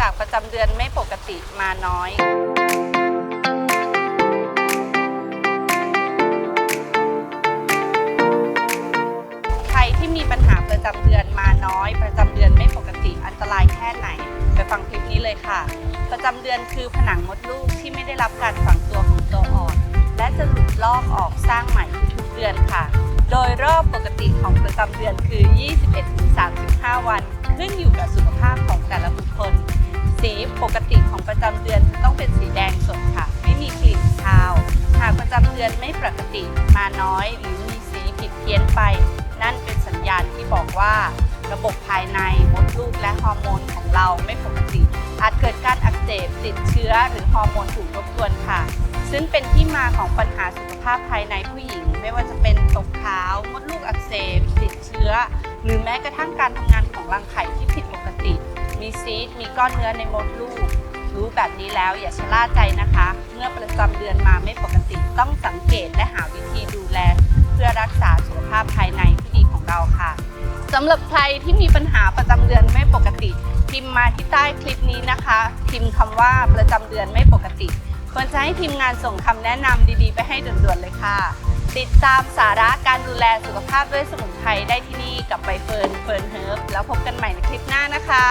จากประจำเดือนไม่ปกติมาน้อย ใครที่มีปัญหาประจำเดือนมาน้อย ประจำเดือนไม่ปกติอันตรายแค่ไหน ไปฟังคลิปนี้เลยค่ะ ประจำเดือนคือผนังมดลูกที่ไม่ได้รับการฝังตัวของตัวอ่อน และจะหลุดลอกออกสร้างใหม่ทุกเดือนค่ะโดยรอบปกติของประจำเดือนคือ 21-35 วัน ขึ้นอยู่กับสุขภาพของ กติของประจำเดือนต้องเป็นสีแดงสดค่ะ ไม่มีกลิ่นคาว หากประจำเดือนไม่ปกติมาน้อยหรือมีสีผิดเพี้ยนไป นั่นเป็นสัญญาณที่บอกว่า ระบบภายในมดลูกและฮอร์โมนของเราไม่ปกติ อาจเกิดการอักเสบติดเชื้อหรือฮอร์โมนถูกรบกวนค่ะ ซึ่งเป็นที่มาของปัญหาสุขภาพภายในผู้หญิง ไม่ว่าจะเป็นตกขาว มดลูกอักเสบ ติดเชื้อ หรือแม้กระทั่งการทำงานของรังไข่ที่ มีซีดมีก้อนเนื้อในมดลูก รู้แบบนี้แล้วอย่าชะล่าใจนะคะ เมื่อประจำเดือนมาไม่ปกติต้องสังเกตและหาวิธีดูแล เพื่อรักษาสุขภาพภายในที่ดีของเราค่ะสำหรับใครที่มีปัญหาประจำเดือนไม่ปกติ พิมพ์มาที่ใต้คลิปนี้นะคะ พิมพ์คำว่าประจำเดือนไม่ปกติ ควรจะให้ทีมงานส่งคำแนะนำดีๆ ไปให้ด่วนๆเลยค่ะ ติดตามสาระการดูแลสุขภาพด้วยสมุนไพรได้ที่นี่กับใบเฟิร์นเฟิร์นเฮิร์บแล้วพบกันใหม่ในคลิปหน้านะคะ